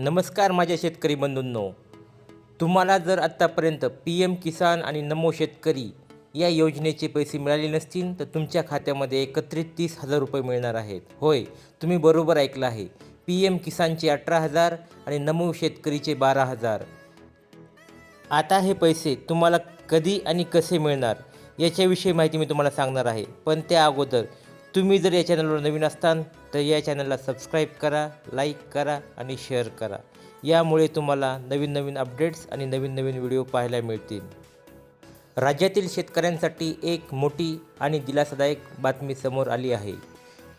नमस्कार माझ्या शेतकरी बंधूंनो. तुम्हाला जर आत्तापर्यंत पी एम किसान आणि नमो शेतकरी या योजनेचे पैसे मिळाले नसतील तर तुमच्या खात्यामध्ये एकत्रित तीस हजार रुपये मिळणार आहेत. होय तुम्ही बरोबर ऐकलं आहे. पी एम किसानचे अठरा हजार आणि नमो शेतकरीचे बारा हजार. आता हे पैसे तुम्हाला कधी आणि कसे मिळणार याच्याविषयी माहिती मी तुम्हाला सांगणार आहे. पण त्या अगोदर तुम्ही जर या चॅनलवर नवीन असताल तर या चॅनलला सबस्क्राईब करा लाईक करा आणि शेअर करा. यामुळे तुम्हाला नवीन नवीन अपडेट्स आणि नवीन नवीन व्हिडिओ पाहायला मिळतील. राज्यातील शेतकऱ्यांसाठी एक मोठी आणि दिलासादायक बातमी समोर आली आहे.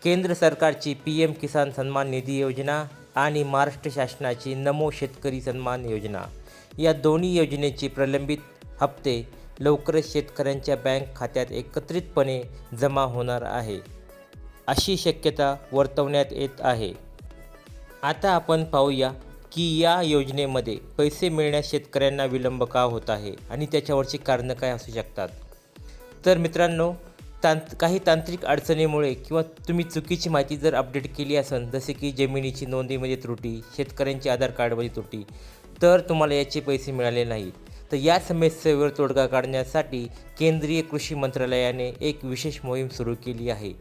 केंद्र सरकारची पी एम किसान सन्मान निधी योजना आणि महाराष्ट्र शासनाची नमो शेतकरी सन्मान योजना. या दोन्ही योजनेचे प्रलंबित हप्ते लवकरच शेतकऱ्यांच्या बँक खात्यात एकत्रितपणे जमा होणार आहे. अशी शक्यता वर्तवण्यात येत आहे. आता आपण पाहूया की या योजनेमध्ये पैसे मिळण्यास शेतकऱ्यांना विलंब का होत आहे आणि त्याच्यावरची कारणं काय असू शकतात? तर मित्रांनो तांत काही तांत्रिक अडचणीमुळे किंवा तुम्ही चुकीची माहिती जर अपडेट केली असेल जसे की जमिनीची नोंदीमध्ये त्रुटी शेतकऱ्यांची आधार कार्डमध्ये त्रुटी तर तुम्हाला याचे पैसे मिळाले नाहीत. तर या समस्येवर तोडगा काढण्यासाठी केंद्रीय कृषी मंत्रालयाने एक विशेष मोहीम सुरू केली आहे.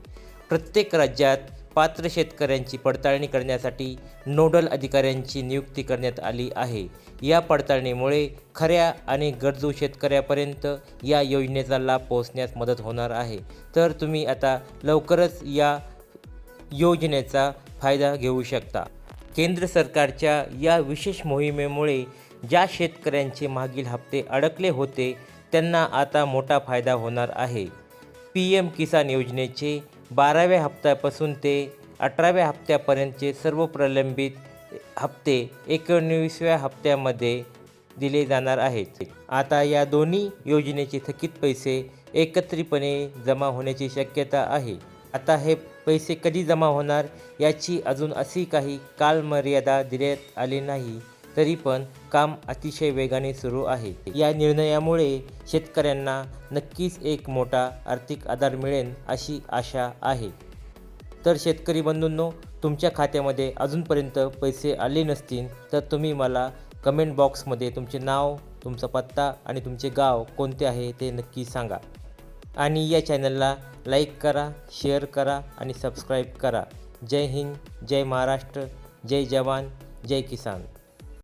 प्रत्येक राज्यात पात्र शेतकऱ्यांची पडताळणी करण्यासाठी नोडल अधिकाऱ्यांची नियुक्ती करण्यात आली आहे. या पडताळणीमुळे खऱ्या आणि गरजू शेतकऱ्यापर्यंत या योजनेचा लाभ पोहोचण्यास मदत होणार आहे. तर तुम्ही आता लवकरच या योजनेचा फायदा घेऊ शकता. केंद्र सरकारच्या या विशेष मोहिमेमुळे ज्या शेतकऱ्यांचे मागील हप्ते अडकले होते त्यांना आता मोठा फायदा होणार आहे. पी एम किसान योजनेचे बाराव्या हप्त्यापासून ते अठराव्या हप्त्यापर्यंतचे सर्व प्रलंबित हप्ते एकोणवीसव्या हप्त्यामध्ये दिले जाणार आहेत. आता या दोन्ही योजनेचे थकीत पैसे एकत्रितपणे जमा होण्याची शक्यता आहे. आता हे पैसे कधी जमा होणार याची अजून अशी काही कालमर्यादा देण्यात आली नाही. तरी पण काम अतिशय वेगाने सुरू आहे. या निर्णयामुळे शेतकऱ्यांना नक्कीच एक मोठा आर्थिक आधार मिळेल अशी आशा आहे. तर शेतकरी बंधूंनो तुमच्या खात्यामध्ये अजूनपर्यंत पैसे आले नसतील तर तुम्ही मला कमेंट बॉक्समध्ये तुमचे नाव तुमचा पत्ता आणि तुमचे गाव कोणते आहे ते नक्की सांगा. आणि या चॅनलला लाईक करा शेअर करा आणि सबस्क्राईब करा. जय हिंद जय महाराष्ट्र जय जवान जय किसान.